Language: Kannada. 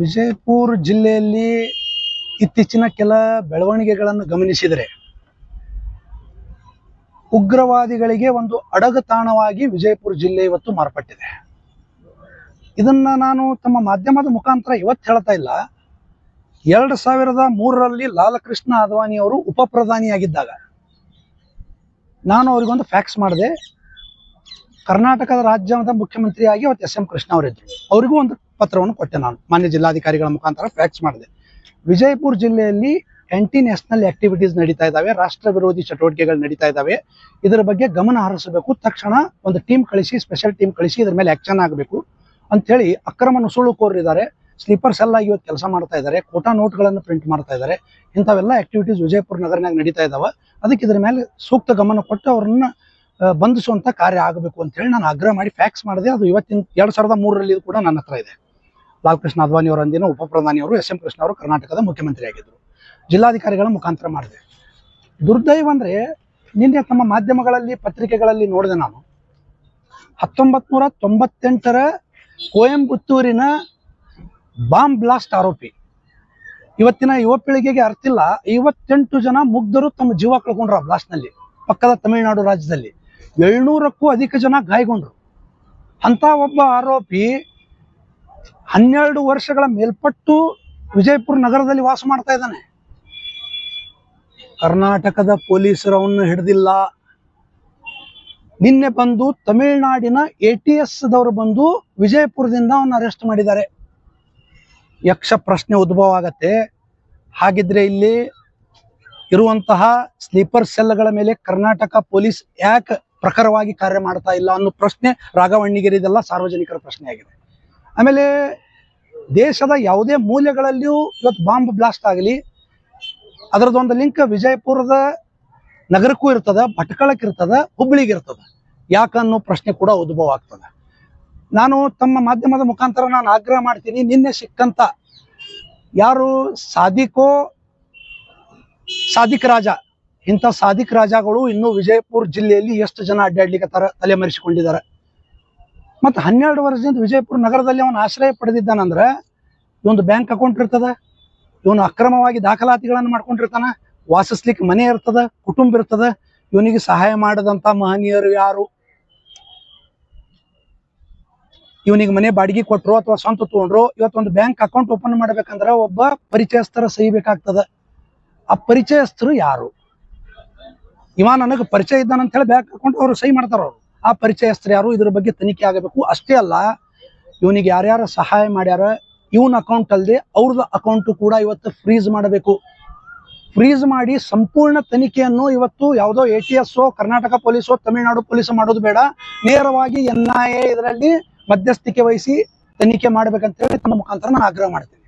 ವಿಜಯಪುರ ಜಿಲ್ಲೆಯಲ್ಲಿ ಇತ್ತೀಚಿನ ಕೆಲ ಬೆಳವಣಿಗೆಗಳನ್ನು ಗಮನಿಸಿದರೆ ಉಗ್ರವಾದಿಗಳಿಗೆ ಒಂದು ಅಡಗುತಾಣವಾಗಿ ವಿಜಯಪುರ ಜಿಲ್ಲೆ ಇವತ್ತು ಮಾರ್ಪಟ್ಟಿದೆ. ಇದನ್ನ ನಾನು ತಮ್ಮ ಮಾಧ್ಯಮದ ಮುಖಾಂತರ ಇವತ್ತು ಹೇಳ್ತಾ ಇಲ್ಲ. ಎರಡು ಸಾವಿರದ ಮೂರರಲ್ಲಿ ಲಾಲಕೃಷ್ಣ ಅದ್ವಾನಿ ಅವರು ಉಪ ಪ್ರಧಾನಿಯಾಗಿದ್ದಾಗ ನಾನು ಅವರಿಗೊಂದು ಫ್ಯಾಕ್ಸ್ ಮಾಡಿದೆ. ಕರ್ನಾಟಕದ ರಾಜ್ಯದ ಮುಖ್ಯಮಂತ್ರಿಯಾಗಿ ಅವತ್ತು ಎಸ್ ಎಂ ಕೃಷ್ಣ ಅವರಿದ್ರು ಅವರಿಗೂ ಒಂದು ಪತ್ರವನ್ನು ಕೊಟ್ಟೆ ನಾನು. ಮಾನ್ಯ ಜಿಲ್ಲಾಧಿಕಾರಿಗಳ ಮುಖಾಂತರ ಫ್ಯಾಕ್ಸ್ ಮಾಡಿದೆ. ವಿಜಯಪುರ ಜಿಲ್ಲೆಯಲ್ಲಿ ಆಂಟಿ ನ್ಯಾಷನಲ್ ಆಕ್ಟಿವಿಟೀಸ್ ನಡೀತಾ ಇದ್ದಾವೆ, ರಾಷ್ಟ್ರ ವಿರೋಧಿ ಚಟುವಟಿಕೆಗಳು ನಡೀತಾ ಇದ್ದಾವೆ. ಇದರ ಬಗ್ಗೆ ಗಮನ ಹರಿಸಬೇಕು. ತಕ್ಷಣ ಒಂದು ಟೀಮ್ ಕಳಿಸಿ ಸ್ಪೆಷಲ್ ಟೀಮ್ ಕಳಿಸಿ, ಇದ್ರ ಮೇಲೆ ಆಕ್ಷನ್ ಆಗಬೇಕು ಅಂತೇಳಿ ಅಕ್ರಮ ನುಸುಳುಕೋರಿದ್ದಾರೆ ಸ್ಲೀಪರ್ ಸೆಲ್ ಆಗಿ ಇವತ್ತು ಕೆಲಸ ಮಾಡ್ತಾ ಇದ್ದಾರೆ. ಕೋಟಾ ನೋಟ್ಗಳನ್ನು ಪ್ರಿಂಟ್ ಮಾಡ್ತಾ ಇದ್ದಾರೆ. ಇಂಥವೆಲ್ಲ ಆಕ್ಟಿವಿಟೀಸ್ ವಿಜಯಪುರ ನಗರನಾಗ ನಡೀತಾ ಇದ್ದಾವೆ. ಅದಕ್ಕೆ ಇದ್ರ ಮೇಲೆ ಸೂಕ್ತ ಗಮನ ಕೊಟ್ಟು ಅವ್ರನ್ನ ಬಂಧಿಸುವಂಥ ಕಾರ್ಯ ಆಗಬೇಕು ಅಂತ ಹೇಳಿ ನಾನು ಆಗ್ರಹ ಮಾಡಿ ಫ್ಯಾಕ್ಸ್ ಮಾಡಿದೆ. ಅದು ಇವತ್ತಿನ ಎರಡ್ ಸಾವಿರದ ಮೂರರಲ್ಲಿ ಕೂಡ ನನ್ನ ಹತ್ರ ಇದೆ. ಲಾಲ್ ಕೃಷ್ಣ ಅದ್ವಾನಿ ಅವರ ಅಂದಿನ ಉಪ ಪ್ರಧಾನಿ ಅವರು ಎಸ್ ಎಂ ಕೃಷ್ಣ ಅವರು ಕರ್ನಾಟಕದ ಮುಖ್ಯಮಂತ್ರಿ ಆಗಿದ್ದರು ಜಿಲ್ಲಾಧಿಕಾರಿಗಳ ಮುಖಾಂತರ ಮಾಡಿದೆ. ದುರ್ದೈವ ಅಂದ್ರೆ ನಿನ್ನೆ ತಮ್ಮ ಮಾಧ್ಯಮಗಳಲ್ಲಿ, ಪತ್ರಿಕೆಗಳಲ್ಲಿ ನೋಡಿದೆ ನಾನು. ಹತ್ತೊಂಬತ್ ನೂರ ತೊಂಬತ್ತೆಂಟರ ಕೋಯಂಬತ್ತೂರಿನ ಬಾಂಬ್ ಬ್ಲಾಸ್ಟ್ ಆರೋಪಿ. ಇವತ್ತಿನ ಯುವ ಪೀಳಿಗೆಗೆ ಅರ್ಥಿಲ್ಲ. ಐವತ್ತೆಂಟು ಜನ ಮುಗ್ಧರು ತಮ್ಮ ಜೀವ ಕಳ್ಕೊಂಡ್ರು ಆ ಬ್ಲಾಸ್ಟ್ನಲ್ಲಿ ಪಕ್ಕದ ತಮಿಳುನಾಡು ರಾಜ್ಯದಲ್ಲಿ. ಏಳ್ನೂರಕ್ಕೂ ಅಧಿಕ ಜನ ಗಾಯಗೊಂಡ್ರು. ಅಂತ ಒಬ್ಬ ಆರೋಪಿ ಹನ್ನೆರಡು ವರ್ಷಗಳ ಮೇಲ್ಪಟ್ಟು ವಿಜಯಪುರ ನಗರದಲ್ಲಿ ವಾಸ ಮಾಡ್ತಾ ಇದ್ದಾನೆ. ಕರ್ನಾಟಕದ ಪೊಲೀಸರು ಹಿಡಿದಿಲ್ಲ. ನಿನ್ನೆ ಬಂದು ತಮಿಳುನಾಡಿನ ಎ ಟಿ ಎಸ್ ದವರು ಬಂದು ವಿಜಯಪುರದಿಂದ ಅವನ್ನ ಅರೆಸ್ಟ್ ಮಾಡಿದ್ದಾರೆ. ಯಕ್ಷ ಪ್ರಶ್ನೆ ಉದ್ಭವ ಆಗತ್ತೆ. ಹಾಗಿದ್ರೆ ಇಲ್ಲಿ ಇರುವಂತಹ ಸ್ಲೀಪರ್ ಸೆಲ್ಗಳ ಮೇಲೆ ಕರ್ನಾಟಕ ಪೊಲೀಸ್ ಯಾಕೆ ಪ್ರಖರವಾಗಿ ಕಾರ್ಯ ಮಾಡ್ತಾ ಇಲ್ಲ ಅನ್ನೋ ಪ್ರಶ್ನೆ ರಾಘವಣ್ಣಿಗರಿದೆಲ್ಲ ಸಾರ್ವಜನಿಕರ ಪ್ರಶ್ನೆ ಆಗಿದೆ ಆಮೇಲೆ ದೇಶದ ಯಾವುದೇ ಮೂಲೆಗಳಲ್ಲಿಯೂ ಇವತ್ತು ಬಾಂಬ್ ಬ್ಲಾಸ್ಟ್ ಆಗಲಿ, ಅದರದೊಂದು ಲಿಂಕ್ ವಿಜಯಪುರದ ನಗರಕ್ಕೂ ಇರ್ತದ ಭಟ್ಕಳಕ್ಕೆ ಇರ್ತದ ಹುಬ್ಳಿಗೆ ಇರ್ತದ ಯಾಕನ್ನೋ ಪ್ರಶ್ನೆ ಕೂಡ ಉದ್ಭವ ಆಗ್ತದೆ. ನಾನು ತಮ್ಮ ಮಾಧ್ಯಮದ ಮುಖಾಂತರ ನಾನು ಆಗ್ರಹ ಮಾಡ್ತೀನಿ, ನಿನ್ನೆ ಸಿಕ್ಕಂತ ಯಾರು ಸಾದಿಕೋ ಸಾದಿಕ್ ರಾಜ, ಇಂಥ ಸಾದಿಕ್ ರಾಜಗಳು ಇನ್ನೂ ವಿಜಯಪುರ ಜಿಲ್ಲೆಯಲ್ಲಿ ಎಷ್ಟು ಜನ ಅಡ್ಡಾಡ್ಲಿಕ್ಕೆ ತರ ತಲೆಮರೆಸಿಕೊಂಡಿದ್ದಾರೆ. ಮತ್ತು ಹನ್ನೆರಡು ವರ್ಷದಿಂದ ವಿಜಯಪುರ ನಗರದಲ್ಲಿ ಅವನು ಆಶ್ರಯ ಪಡೆದಿದ್ದಾನಂದ್ರೆ ಇವೊಂದು ಬ್ಯಾಂಕ್ ಅಕೌಂಟ್ ಇರ್ತದ, ಇವನು ಅಕ್ರಮವಾಗಿ ದಾಖಲಾತಿಗಳನ್ನು ಮಾಡ್ಕೊಂಡಿರ್ತಾನ, ವಾಸಿಸ್ಲಿಕ್ಕೆ ಮನೆ ಇರ್ತದ, ಕುಟುಂಬ ಇರ್ತದ, ಇವನಿಗೆ ಸಹಾಯ ಮಾಡದಂತ ಮಹನೀಯರು ಯಾರು? ಇವನಿಗೆ ಮನೆ ಬಾಡಿಗೆ ಕೊಟ್ರು ಅಥವಾ ಸ್ವಂತ ತಗೊಂಡ್ರು, ಇವತ್ತೊಂದು ಬ್ಯಾಂಕ್ ಅಕೌಂಟ್ ಓಪನ್ ಮಾಡ್ಬೇಕಂದ್ರೆ ಒಬ್ಬ ಪರಿಚಯಸ್ಥರ ಸಹಿ ಬೇಕಾಗ್ತದ ಆ ಪರಿಚಯಸ್ಥರು ಯಾರು? ಇವ ನನಗೆ ಪರಿಚಯ ಇದ್ದಾನಂತ ಹೇಳಿ ಬ್ಯಾಂಕ್ ಅಕೌಂಟ್ ಅವರು ಸಹಿ ಮಾಡ್ತಾರ ಅವರು. ಆ ಪರಿಚಯಸ್ಥರು ಯಾರು? ಇದ್ರ ಬಗ್ಗೆ ತನಿಖೆ ಆಗಬೇಕು. ಅಷ್ಟೇ ಅಲ್ಲ, ಇವನಿಗೆ ಯಾರ್ಯಾರು ಸಹಾಯ ಮಾಡ್ಯಾರ, ಇವನ್ ಅಕೌಂಟ್ ಅಲ್ಲದೆ ಅವ್ರದ್ದು ಅಕೌಂಟ್ ಕೂಡ ಇವತ್ತು ಫ್ರೀಜ್ ಮಾಡಬೇಕು. ಫ್ರೀಜ್ ಮಾಡಿ ಸಂಪೂರ್ಣ ತನಿಖೆಯನ್ನು ಇವತ್ತು ಯಾವುದೋ ಎ ಟಿ ಎಸ್ ಕರ್ನಾಟಕ ಪೊಲೀಸೋ, ತಮಿಳುನಾಡು ಪೊಲೀಸ್ ಮಾಡೋದು ಬೇಡ. ನೇರವಾಗಿ ಎನ್ ಇದರಲ್ಲಿ ಮಧ್ಯಸ್ಥಿಕೆ ವಹಿಸಿ ತನಿಖೆ ಮಾಡ್ಬೇಕಂತ ಹೇಳಿ ತಮ್ಮ ಮುಖಾಂತರ ನಾನು ಆಗ್ರಹ ಮಾಡ್ತೀನಿ.